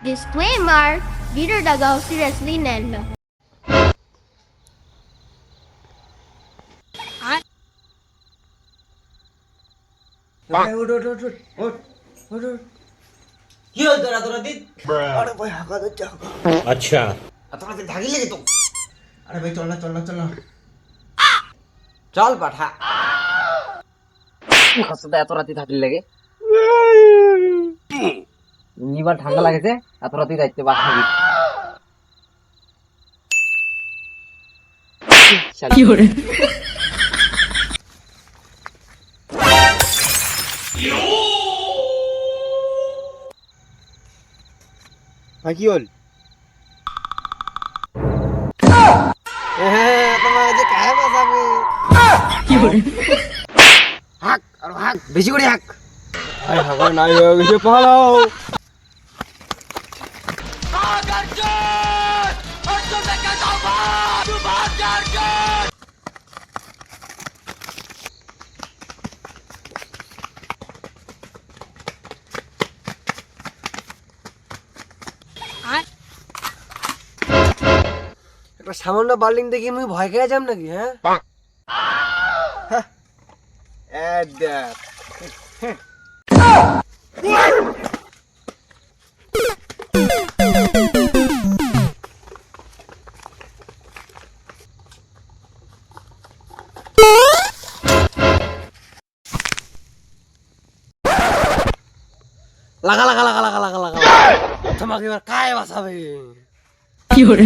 Disclaimer! Peter Dagao seriously Leslie Nell. আচ্ছা তো ভাই চল চল না চল না চল পাঠা এত রাতে ধাগি লাগে নিবার ঠান্ডা লাগেছে এত রাতি যাইতে বাসা কি করে কি হল? আর বেশি করে হাক। আরে হাঁকা নাই হয়ে গেছে পালাও। একটা সামান্য বার্লিং দেখি মুই ভয় খেয়ে যাম নাকি হ্যাঁ হ্যাঁ। এ দেখ লাগা লাগা লাগা লাগা লাগা লাগা। তোমাকে এবার কায় বাঁচাবে? কি করে